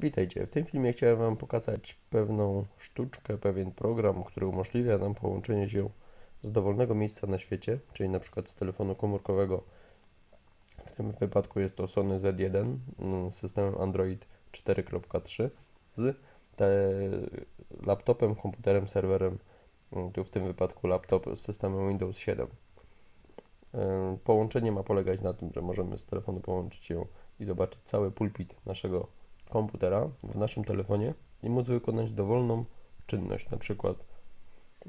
Witajcie. W tym filmie chciałem Wam pokazać pewną sztuczkę, pewien program, który umożliwia nam połączenie się z dowolnego miejsca na świecie, czyli na przykład z telefonu komórkowego. W tym wypadku jest to Sony Z1 mm, z systemem Android 4.3 z laptopem, komputerem, serwerem, mm, tu w tym wypadku laptop z systemem Windows 7. Ym, Połączenie ma polegać na tym, że możemy z telefonu połączyć się i zobaczyć cały pulpit naszego komputera w naszym telefonie i móc wykonać dowolną czynność, na przykład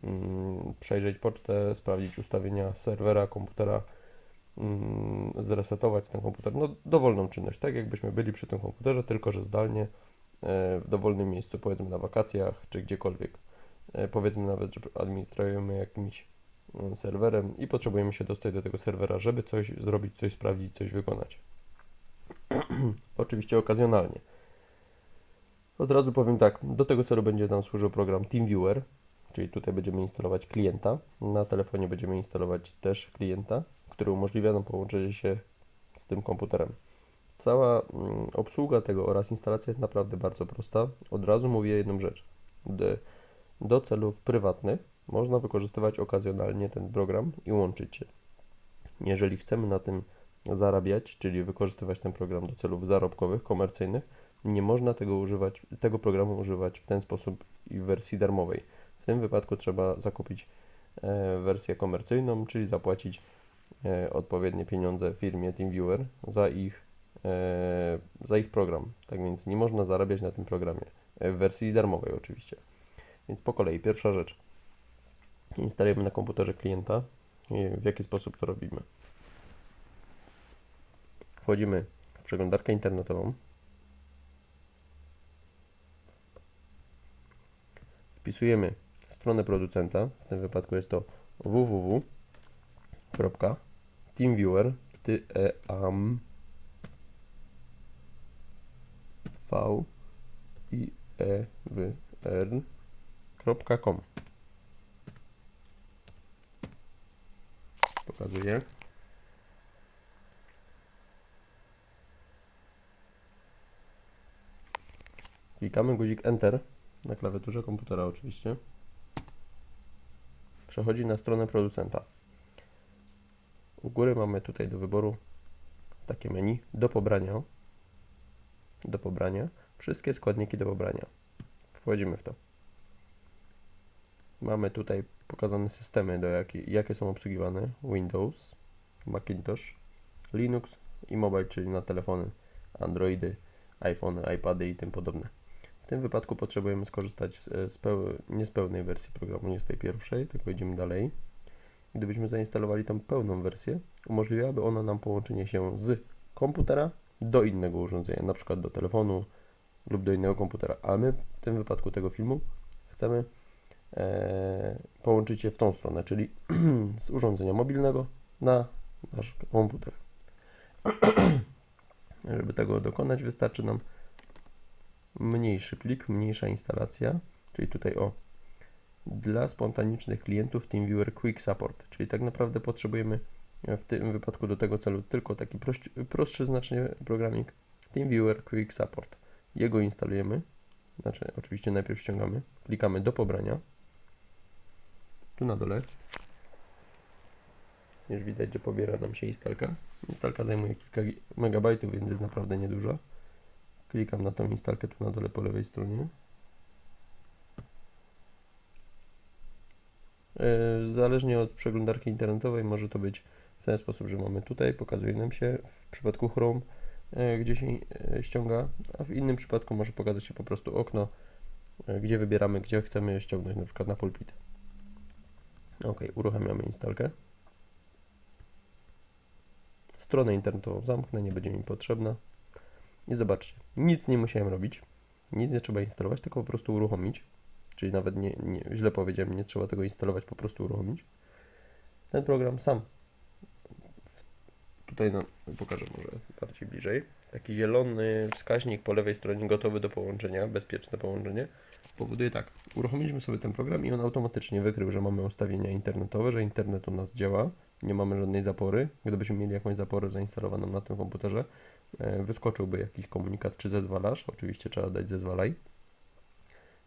mm, przejrzeć pocztę, sprawdzić ustawienia serwera, komputera, mm, zresetować ten komputer, no dowolną czynność, tak jakbyśmy byli przy tym komputerze, tylko że zdalnie e, w dowolnym miejscu, powiedzmy na wakacjach czy gdziekolwiek. E, Powiedzmy nawet, że administrujemy jakimś mm, serwerem i potrzebujemy się dostać do tego serwera, żeby coś zrobić, coś sprawdzić, coś wykonać. Oczywiście okazjonalnie. Od razu powiem tak, do tego celu będzie nam służył program TeamViewer, czyli tutaj będziemy instalować klienta. Na telefonie będziemy instalować też klienta, który umożliwia nam połączenie się z tym komputerem. Cała mm, obsługa tego oraz instalacja jest naprawdę bardzo prosta. Od razu mówię jedną rzecz. Do, do celów prywatnych można wykorzystywać okazjonalnie ten program i łączyć się. Jeżeli chcemy na tym zarabiać, czyli wykorzystywać ten program do celów zarobkowych, komercyjnych, nie można tego używać, tego programu używać w ten sposób i w wersji darmowej. W tym wypadku trzeba zakupić e, wersję komercyjną, czyli zapłacić e, odpowiednie pieniądze firmie TeamViewer za ich, e, za ich program. Tak więc nie można zarabiać na tym programie. W wersji darmowej oczywiście. Więc po kolei, pierwsza rzecz. Instalujemy na komputerze klienta. W jaki sposób to robimy? Wchodzimy w przeglądarkę internetową. Wpisujemy stronę producenta, w tym wypadku jest to www.teamviewer am Pokazuję. Klikamy guzik Enter na klawiaturze komputera oczywiście. Przechodzi na stronę producenta. U góry mamy tutaj do wyboru takie menu do pobrania. Do pobrania. Wszystkie składniki do pobrania. Wchodzimy w to. Mamy tutaj pokazane systemy, do jakie, jakie są obsługiwane. Windows, Macintosh, Linux i mobile, czyli na telefony, Androidy, iPhony, iPady i tym podobne. W tym wypadku potrzebujemy skorzystać z, z peł- nie z pełnej wersji programu, nie z tej pierwszej, tylko idziemy dalej. Gdybyśmy zainstalowali tą pełną wersję, umożliwiałaby ona nam połączenie się z komputera do innego urządzenia, na przykład do telefonu lub do innego komputera. A my w tym wypadku tego filmu chcemy e, połączyć się w tą stronę, czyli z urządzenia mobilnego na nasz komputer. Żeby tego dokonać, wystarczy nam mniejszy plik, mniejsza instalacja, czyli tutaj o dla spontanicznych klientów TeamViewer Quick Support, czyli tak naprawdę potrzebujemy w tym wypadku do tego celu tylko taki prostszy znacznie programik TeamViewer Quick Support. Jego instalujemy, znaczy oczywiście najpierw ściągamy, klikamy do pobrania. Tu na dole już widać, że pobiera nam się instalka. Instalka zajmuje kilka megabajtów, więc jest naprawdę nieduża. Klikam na tą instalkę tu na dole po lewej stronie. E, Zależnie od przeglądarki internetowej może to być w ten sposób, że mamy tutaj, pokazuje nam się w przypadku Chrome, e, gdzie się e, ściąga, a w innym przypadku może pokazać się po prostu okno, gdzie wybieramy, gdzie chcemy ściągnąć, na przykład na pulpit. Ok, uruchamiamy instalkę. Stronę internetową zamknę, nie będzie mi potrzebna. I zobaczcie, nic nie musiałem robić, nic nie trzeba instalować, tylko po prostu uruchomić. Czyli nawet nie, nie źle powiedziałem, nie trzeba tego instalować, po prostu uruchomić. Ten program sam. Tutaj no, pokażę może bardziej bliżej. Taki zielony wskaźnik po lewej stronie gotowy do połączenia, bezpieczne połączenie. Powoduje tak, uruchomiliśmy sobie ten program i on automatycznie wykrył, że mamy ustawienia internetowe, że internet u nas działa, nie mamy żadnej zapory. Gdybyśmy mieli jakąś zaporę zainstalowaną na tym komputerze, wyskoczyłby jakiś komunikat, czy zezwalasz. Oczywiście trzeba dać zezwalaj.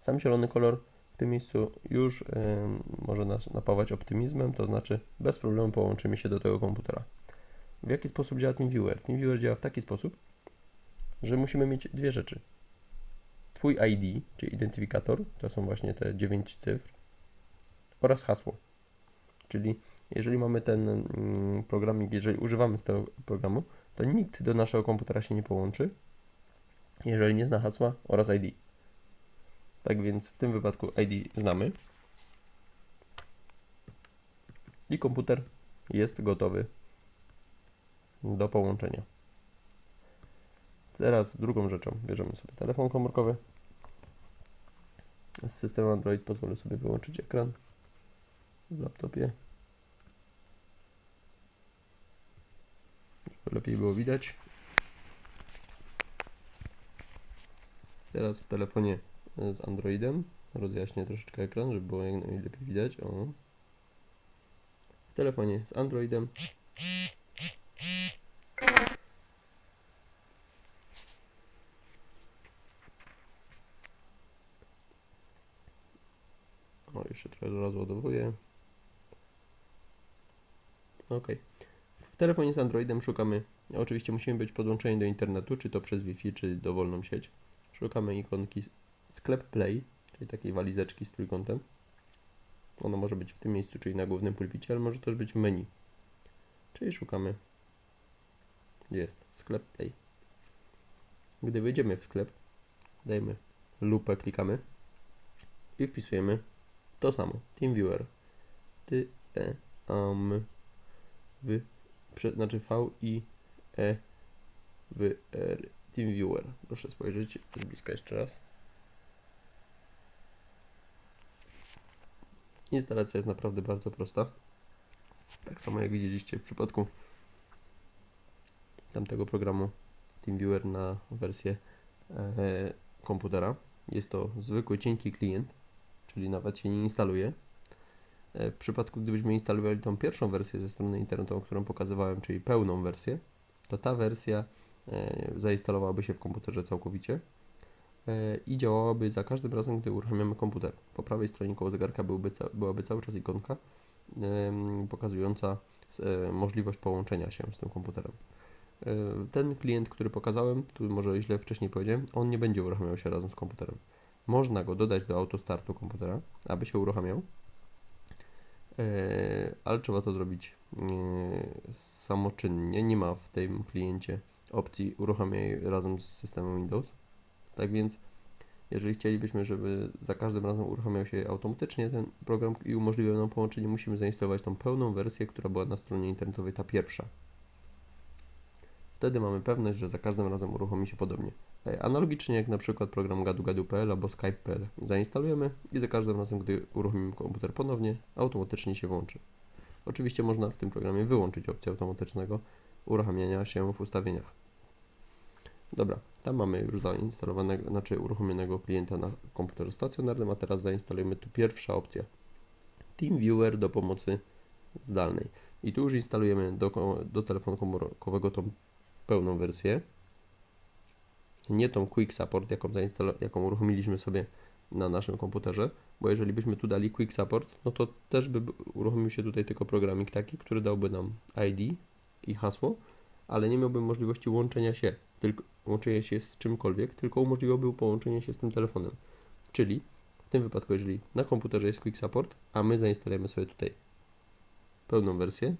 Sam zielony kolor w tym miejscu już em, może nas napawać optymizmem, to znaczy bez problemu połączymy się do tego komputera. W jaki sposób działa TeamViewer? TeamViewer działa w taki sposób, że musimy mieć dwie rzeczy. Twój ID, czyli identyfikator, to są właśnie te 9 cyfr, oraz hasło. Czyli jeżeli mamy ten mm, programik, jeżeli używamy z tego programu, to nikt do naszego komputera się nie połączy, jeżeli nie zna hasła oraz ID. Tak więc w tym wypadku ID znamy i komputer jest gotowy do połączenia. Teraz drugą rzeczą bierzemy sobie telefon komórkowy. Z systemu Android pozwolę sobie wyłączyć ekran w laptopie. Lepiej było widać. Teraz w telefonie z Androidem rozjaśnię troszeczkę ekran, żeby było jak najlepiej widać. O. W telefonie z Androidem O, jeszcze trochę rozładowuję. Ok. W telefonie z Androidem szukamy, oczywiście musimy być podłączeni do internetu, czy to przez Wi-Fi, czy dowolną sieć. Szukamy ikonki sklep Play, czyli takiej walizeczki z trójkątem. Ona może być w tym miejscu, czyli na głównym pulpicie, ale może też być w menu. Czyli szukamy, gdzie jest sklep Play. Gdy wejdziemy w sklep, dajemy lupę, klikamy i wpisujemy to samo. TeamViewer. Ty, e, am, wy, prze, znaczy V, I, E, W, R. TeamViewer. Proszę spojrzeć z bliska jeszcze raz. Instalacja jest naprawdę bardzo prosta. Tak samo jak widzieliście w przypadku tamtego programu TeamViewer na wersję e, komputera. Jest to zwykły, cienki klient, czyli nawet się nie instaluje. E, W przypadku, gdybyśmy instalowali tą pierwszą wersję ze strony internetową, którą pokazywałem, czyli pełną wersję, to ta wersja e, zainstalowałaby się w komputerze całkowicie e, i działałaby za każdym razem, gdy uruchamiamy komputer. Po prawej stronie koło zegarka byłby byłaby cały czas ikonka pokazująca możliwość połączenia się z tym komputerem. Ten klient, który pokazałem, tu może źle wcześniej powiedziałem, on nie będzie uruchamiał się razem z komputerem. Można go dodać do autostartu komputera, aby się uruchamiał, ale trzeba to zrobić e, samoczynnie. Nie ma w tym kliencie opcji uruchamiaj razem z systemem Windows. Tak więc, jeżeli chcielibyśmy, żeby za każdym razem uruchamiał się automatycznie ten program i umożliwiał nam połączenie, musimy zainstalować tą pełną wersję, która była na stronie internetowej, ta pierwsza. Wtedy mamy pewność, że za każdym razem uruchomi się podobnie. Analogicznie jak na przykład program gadugadu.pl albo skype.pl zainstalujemy i za każdym razem, gdy uruchomimy komputer ponownie, automatycznie się włączy. Oczywiście można w tym programie wyłączyć opcję automatycznego uruchamiania się w ustawieniach. Dobra, tam mamy już zainstalowanego, znaczy uruchomionego klienta na komputerze stacjonarnym, a teraz zainstalujemy tu pierwsza opcja. TeamViewer do pomocy zdalnej. I tu już instalujemy do, do telefonu komórkowego tą pełną wersję. Nie tą Quick Support, jaką, jaką uruchomiliśmy sobie na naszym komputerze, bo jeżeli byśmy tu dali Quick Support, no to też by uruchomił się tutaj tylko programik taki, który dałby nam ID i hasło, ale nie miałby możliwości łączenia się, tylko łączenia się z czymkolwiek, tylko umożliwiałby połączenie się z tym telefonem. Czyli w tym wypadku, jeżeli na komputerze jest Quick Support, a my zainstalujemy sobie tutaj pełną wersję,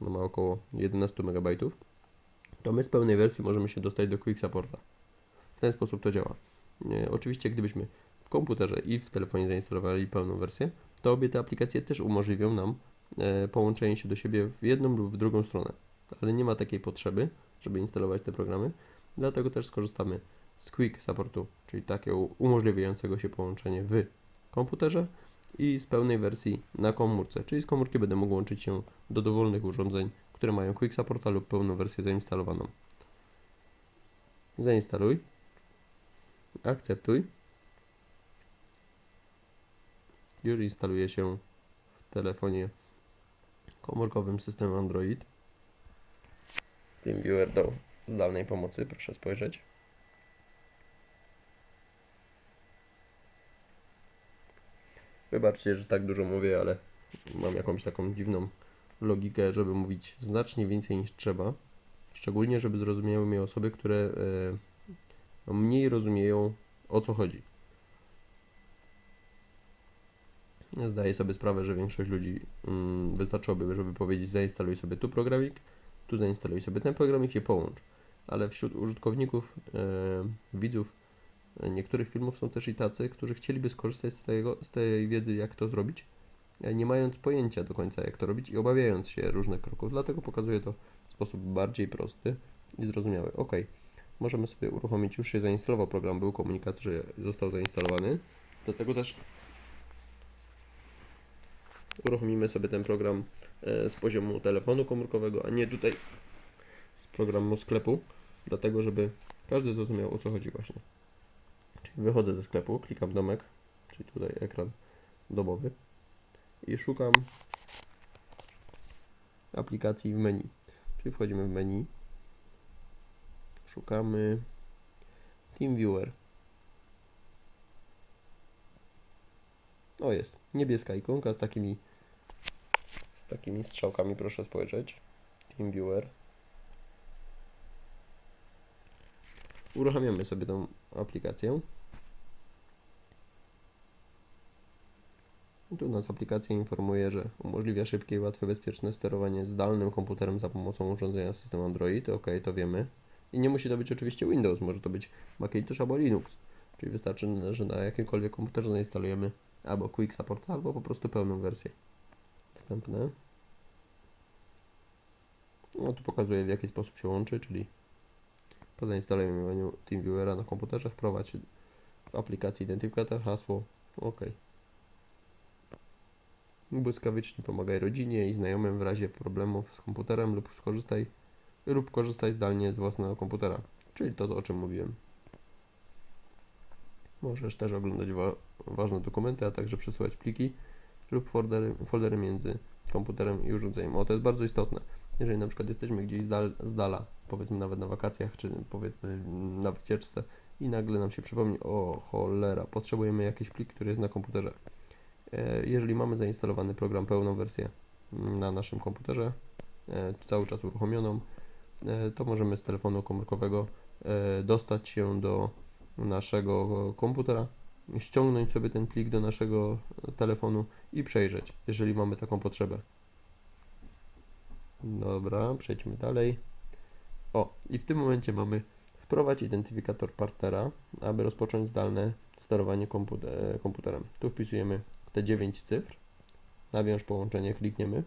ona ma około 11 MB, to my z pełnej wersji możemy się dostać do Quick Supporta. W ten sposób to działa. E, oczywiście, gdybyśmy w komputerze i w telefonie zainstalowali pełną wersję, to obie te aplikacje też umożliwią nam e, połączenie się do siebie w jedną lub w drugą stronę. Ale nie ma takiej potrzeby, żeby instalować te programy, dlatego też skorzystamy z Quick Supportu, czyli takiego umożliwiającego się połączenie w komputerze i z pełnej wersji na komórce, czyli z komórki będę mógł łączyć się do dowolnych urządzeń, które mają Quick Supporta lub pełną wersję zainstalowaną. Zainstaluj. Akceptuj. Już instaluje się w telefonie komórkowym system Android. TeamViewer do zdalnej pomocy. Proszę spojrzeć. Wybaczcie, że tak dużo mówię, ale mam jakąś taką dziwną logikę, żeby mówić znacznie więcej niż trzeba. Szczególnie, żeby zrozumiały mnie osoby, które e, mniej rozumieją o co chodzi. Zdaję sobie sprawę, że większość ludzi mm, wystarczyłoby, żeby powiedzieć zainstaluj sobie tu programik, tu zainstaluj sobie ten programik i połącz. Ale wśród użytkowników, e, widzów e, niektórych filmów są też i tacy, którzy chcieliby skorzystać z, tego, z tej wiedzy, jak to zrobić, e, nie mając pojęcia do końca, jak to robić i obawiając się różnych kroków. Dlatego pokazuję to w sposób bardziej prosty i zrozumiały. Ok, możemy sobie uruchomić, już się zainstalował program, był komunikat, że został zainstalowany. Do tego też uruchomimy sobie ten program e, z poziomu telefonu komórkowego, a nie tutaj z programu sklepu, dlatego żeby każdy zrozumiał o co chodzi właśnie. Czyli wychodzę ze sklepu, klikam domek, czyli tutaj ekran domowy i szukam aplikacji w menu. Czyli wchodzimy w menu, szukamy TeamViewer. O jest, niebieska ikonka z takimi z takimi strzałkami, proszę spojrzeć. TeamViewer. Uruchamiamy sobie tą aplikację. Tu nas aplikacja informuje, że umożliwia szybkie i łatwe, bezpieczne sterowanie zdalnym komputerem za pomocą urządzenia systemu Android. Ok, to wiemy. I nie musi to być oczywiście Windows, może to być Macintosh albo Linux. Czyli wystarczy, że na jakimkolwiek komputerze zainstalujemy albo Quick Support, albo po prostu pełną wersję. Następne. No tu pokazuje w jaki sposób się łączy, czyli po zainstalowaniu TeamViewera na komputerze wprowadź w aplikacji identyfikator hasło OK. Błyskawicznie pomagaj rodzinie i znajomym w razie problemów z komputerem lub skorzystaj lub korzystaj zdalnie z własnego komputera, czyli to o czym mówiłem. Możesz też oglądać wa ważne dokumenty, a także przesyłać pliki lub foldery, foldery między komputerem i urządzeniem. O, to jest bardzo istotne. Jeżeli na przykład jesteśmy gdzieś z, dal, z dala, powiedzmy nawet na wakacjach, czy powiedzmy na wycieczce i nagle nam się przypomni, o cholera, potrzebujemy jakiś plik, który jest na komputerze. E, jeżeli mamy zainstalowany program, pełną wersję na naszym komputerze, e, cały czas uruchomioną, to możemy z telefonu komórkowego e, dostać się do naszego komputera, ściągnąć sobie ten plik do naszego telefonu i przejrzeć, jeżeli mamy taką potrzebę. Dobra, przejdźmy dalej. O, i w tym momencie mamy wprowadź identyfikator partnera, aby rozpocząć zdalne sterowanie komputer, komputerem. Tu wpisujemy te 9 cyfr. Nawiąż połączenie, klikniemy.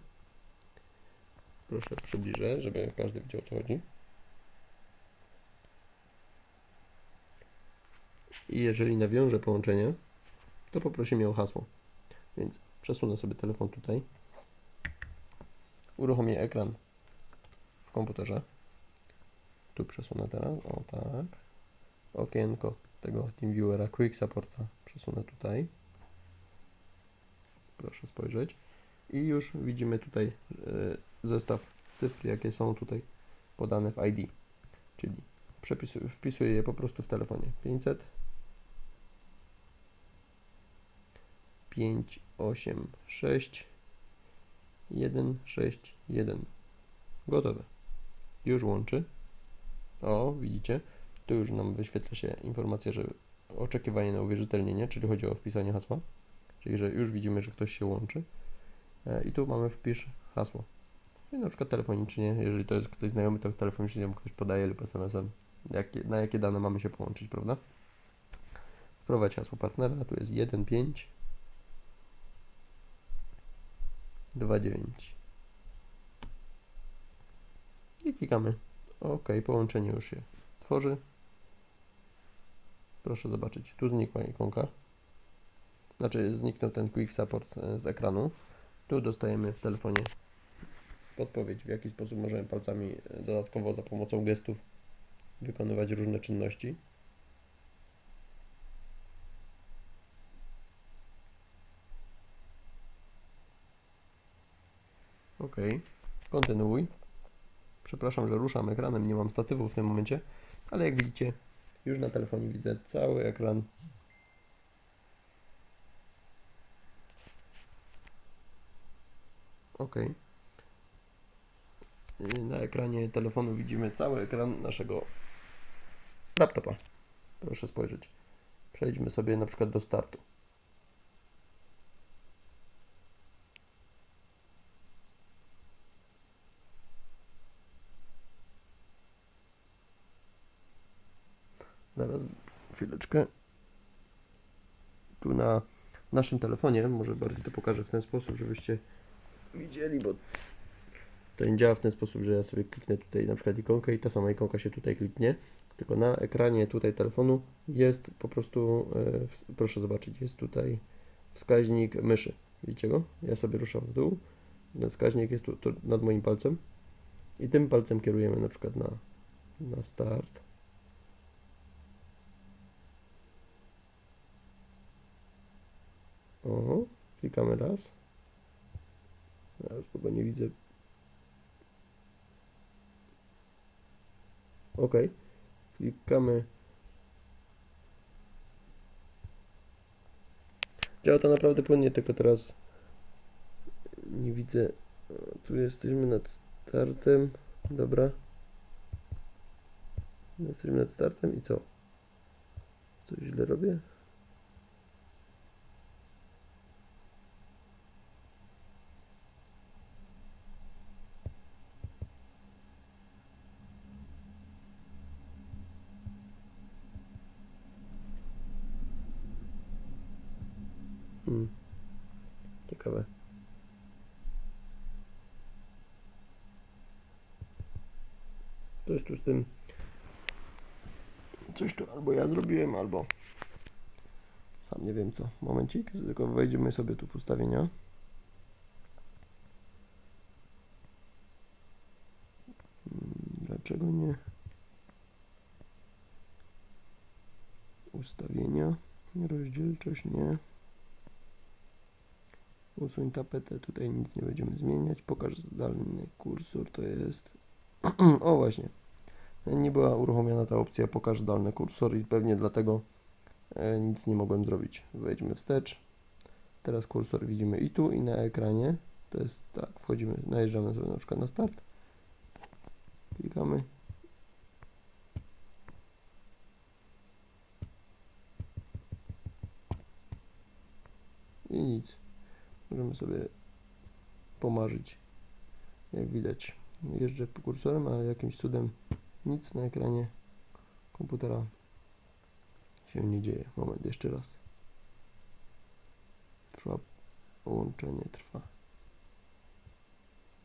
Proszę przybliżę, żeby każdy wiedział o co chodzi. I jeżeli nawiążę połączenie, to poprosi mnie o hasło. Więc przesunę sobie telefon tutaj. Uruchomię ekran w komputerze. Tu przesunę teraz. O tak. Okienko tego TeamViewera Quick Supporta przesunę tutaj. Proszę spojrzeć. I już widzimy tutaj e, zestaw cyfr, jakie są tutaj podane w ID. Czyli przepisuję, wpisuję je po prostu w telefonie. 500 5, 8, 6, 1, 6, 1. Gotowe. Już łączy. O, widzicie? Tu już nam wyświetla się informacja, że oczekiwanie na uwierzytelnienie, czyli chodzi o wpisanie hasła. Czyli, że już widzimy, że ktoś się łączy. E, I tu mamy wpisz hasło. I na przykład telefonicznie, jeżeli to jest ktoś znajomy, to telefonicznie ktoś podaje lub SMS-em, na jakie dane mamy się połączyć, prawda? Wprowadź hasło partnera, tu jest 1, 5, 2,9 i klikamy OK, połączenie już się tworzy. Proszę zobaczyć, tu znikła ikonka. Znaczy zniknął ten Quick Support e, z ekranu. Tu dostajemy w telefonie podpowiedź, w jaki sposób możemy palcami e, dodatkowo za pomocą gestów wykonywać różne czynności. OK. Kontynuuj. Przepraszam, że ruszam ekranem, nie mam statywu w tym momencie, ale jak widzicie, już na telefonie widzę cały ekran. Ok. Na ekranie telefonu widzimy cały ekran naszego laptopa. Proszę spojrzeć. Przejdźmy sobie na przykład do startu. Zaraz, chwileczkę. Tu na naszym telefonie, może bardziej to pokażę w ten sposób, żebyście widzieli, bo to nie działa w ten sposób, że ja sobie kliknę tutaj na przykład ikonkę i ta sama ikonka się tutaj kliknie, tylko na ekranie tutaj telefonu jest po prostu, e, proszę zobaczyć, jest tutaj wskaźnik myszy. Widzicie go? Ja sobie ruszam w dół, ten wskaźnik jest tu, tu nad moim palcem i tym palcem kierujemy na przykład na, na start. O, klikamy raz. Zaraz, bo go nie widzę. Ok. Klikamy. Działa to naprawdę płynnie, tylko teraz nie widzę. Tu jesteśmy nad startem. Dobra. Jesteśmy nad startem i co? Coś źle robię? Hmm. Ciekawe. Coś tu z tym. Coś tu albo ja zrobiłem, albo. Sam nie wiem co. Momencik, tylko wejdziemy sobie tu w ustawienia. Hmm, Dlaczego nie? Ustawienia. Rozdzielczość nie. Usuń tapetę, tutaj nic nie będziemy zmieniać. Pokaż zdalny kursor, to jest. o właśnie. Nie była uruchomiona ta opcja pokaż zdalny kursor i pewnie dlatego e, nic nie mogłem zrobić. Wejdźmy wstecz. Teraz kursor widzimy i tu, i na ekranie. To jest tak, wchodzimy, najeżdżamy sobie na przykład na start. Klikamy. I nic. Możemy sobie pomarzyć. Jak widać, jeżdżę kursorem, a jakimś cudem nic na ekranie komputera się nie dzieje. Moment, jeszcze raz. Trwa połączenie, trwa.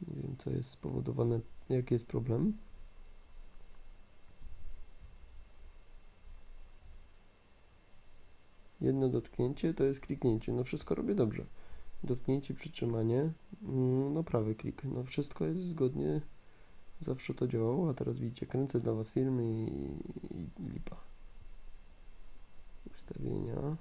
Nie wiem, co jest spowodowane, jaki jest problem. Jedno dotknięcie to jest kliknięcie. No wszystko robię dobrze. Dotknięcie, przytrzymanie, mm, no prawy klik. No wszystko jest zgodnie, zawsze to działało, a teraz widzicie, kręcę dla Was film i, i lipa. Ustawienia.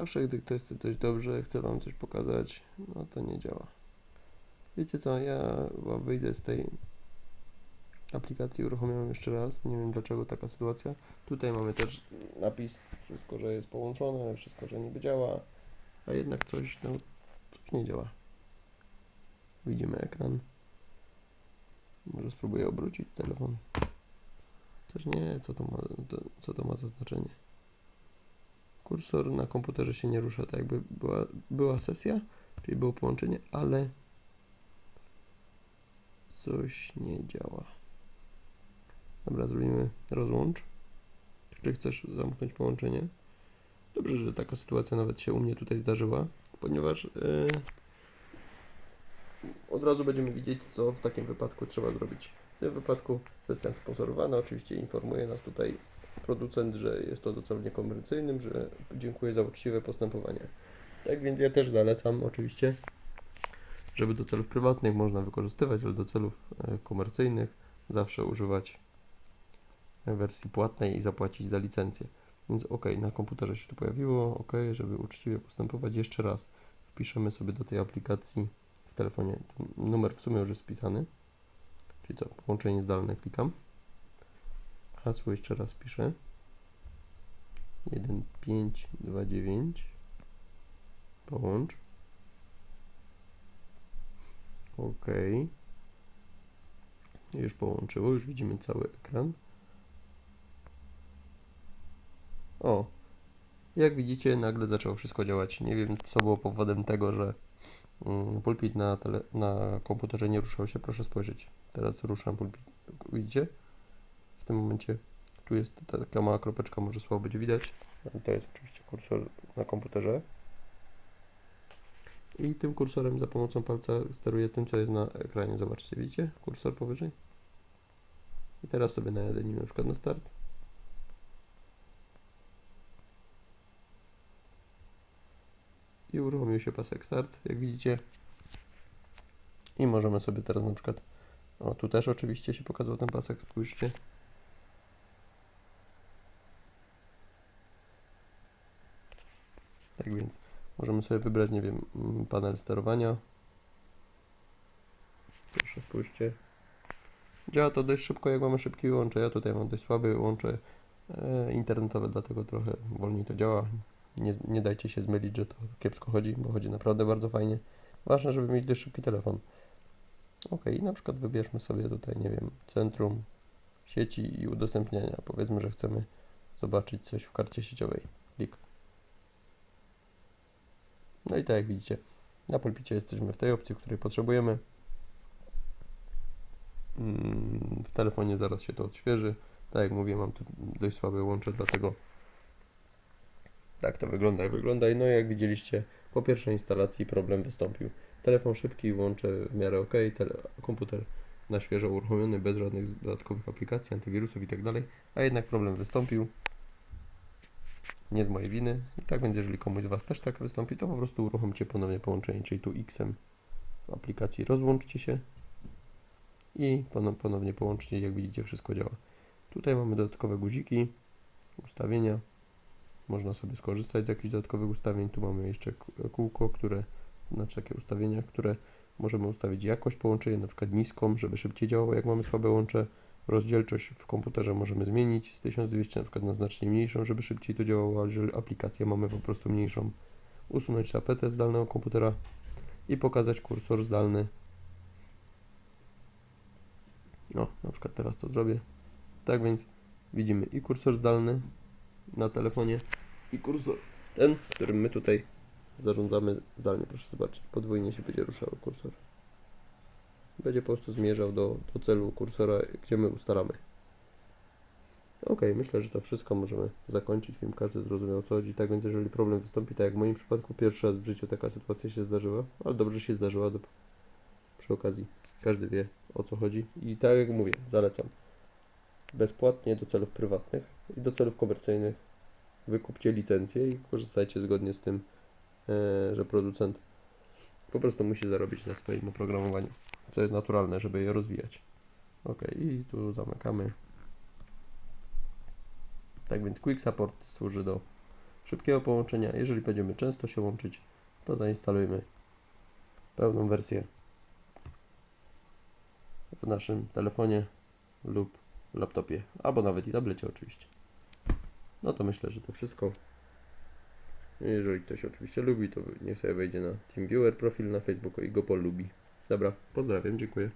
Zawsze, gdy ktoś chce coś dobrze, chce Wam coś pokazać, no to nie działa. Wiecie co, ja wyjdę z tej aplikacji, uruchomię ją jeszcze raz. Nie wiem dlaczego taka sytuacja. Tutaj mamy też napis, wszystko, że jest połączone, wszystko, że niby działa, a jednak coś, no, coś nie działa. Widzimy ekran. Może spróbuję obrócić telefon. Coś nie, co to ma, to, co to ma za znaczenie. Kursor na komputerze się nie rusza, tak jakby była, była sesja, czyli było połączenie, ale coś nie działa. Dobra, zrobimy rozłącz. Czy chcesz zamknąć połączenie? Dobrze, że taka sytuacja nawet się u mnie tutaj zdarzyła, ponieważ yy, od razu będziemy widzieć, co w takim wypadku trzeba zrobić. W tym wypadku sesja sponsorowana, oczywiście informuje nas tutaj producent, że jest to docelowo komercyjnym, że dziękuję za uczciwe postępowanie. Tak więc ja też zalecam oczywiście żeby do celów prywatnych można wykorzystywać, ale do celów e, komercyjnych zawsze używać wersji płatnej i zapłacić za licencję. Więc ok, na komputerze się tu pojawiło, ok, żeby uczciwie postępować jeszcze raz wpiszemy sobie do tej aplikacji w telefonie. Ten numer w sumie już jest wpisany, czyli co, połączenie zdalne klikam. Hasło jeszcze raz piszę. 1529 połącz. OK. Już połączyło, już widzimy cały ekran. O, jak widzicie, nagle zaczęło wszystko działać. Nie wiem, co było powodem tego, że mm, pulpit na, tele, na komputerze nie ruszał się. Proszę spojrzeć. Teraz ruszam pulpit. Widzicie? W tym momencie tu jest taka mała kropeczka, może słabo będzie widać. To jest oczywiście kursor na komputerze. I tym kursorem za pomocą palca steruję tym, co jest na ekranie. Zobaczcie, widzicie? Kursor powyżej. I teraz sobie najadę nim na przykład na start. I uruchomił się pasek start, jak widzicie. I możemy sobie teraz na przykład, o tu też oczywiście się pokazał ten pasek, spójrzcie. Więc możemy sobie wybrać, nie wiem, mm, panel sterowania. Proszę spójrzcie. Działa to dość szybko, jak mamy szybki łącze. Ja tutaj mam dość słabe łącze e, internetowe, dlatego trochę wolniej to działa. Nie, nie dajcie się zmylić, że to kiepsko chodzi, bo chodzi naprawdę bardzo fajnie. Ważne, żeby mieć dość szybki telefon. Ok, i na przykład wybierzmy sobie tutaj, nie wiem, centrum sieci i udostępniania. Powiedzmy, że chcemy zobaczyć coś w karcie sieciowej. Klik. No i tak jak widzicie, na pulpicie jesteśmy w tej opcji, której potrzebujemy. Mm, W telefonie zaraz się to odświeży. Tak jak mówię, mam tu dość słabe łącze, dlatego tak to wygląda, jak wygląda. No i jak widzieliście, po pierwszej instalacji problem wystąpił. Telefon szybki, łącze w miarę ok, tele, komputer na świeżo uruchomiony, bez żadnych dodatkowych aplikacji, antywirusów i tak a jednak problem wystąpił. Nie z mojej winy. I tak więc, jeżeli komuś z Was też tak wystąpi, to po prostu uruchomcie ponownie połączenie, czyli tu X-em w aplikacji rozłączcie się i pono- ponownie połączcie. Jak widzicie, wszystko działa. Tutaj mamy dodatkowe guziki, ustawienia. Można sobie skorzystać z jakichś dodatkowych ustawień. Tu mamy jeszcze kółko, które, znaczy takie ustawienia, które możemy ustawić jakość połączenia, na przykład niską, żeby szybciej działało, jak mamy słabe łącze. Rozdzielczość w komputerze możemy zmienić z 1200 na przykład na znacznie mniejszą, żeby szybciej to działało, jeżeli aplikację mamy po prostu mniejszą, usunąć tapetę z komputera i pokazać kursor zdalny. O, na przykład teraz to zrobię. Tak więc widzimy i kursor zdalny na telefonie i kursor ten, którym my tutaj zarządzamy zdalnie. Proszę zobaczyć, podwójnie się będzie ruszał kursor. Będzie po prostu zmierzał do, do celu kursora, gdzie my ustalamy. Ok, myślę, że to wszystko możemy zakończyć. Film każdy zrozumiał o co chodzi. Tak więc, jeżeli problem wystąpi, tak jak w moim przypadku, pierwszy raz w życiu taka sytuacja się zdarzyła, ale dobrze się zdarzyła. Do, przy okazji każdy wie o co chodzi. I tak jak mówię, zalecam. Bezpłatnie do celów prywatnych i do celów komercyjnych wykupcie licencję i korzystajcie zgodnie z tym, e, że producent po prostu musi zarobić na swoim oprogramowaniu, co jest naturalne, żeby je rozwijać. Ok, i tu zamykamy. Tak więc Quick Support służy do szybkiego połączenia. Jeżeli będziemy często się łączyć, to zainstalujemy pełną wersję w naszym telefonie lub laptopie, albo nawet i tablecie oczywiście. No to myślę, że to wszystko. Jeżeli ktoś oczywiście lubi, to niech sobie wejdzie na TeamViewer profil na Facebooku i go polubi. Dobra, pozdrawiam, dziękuję.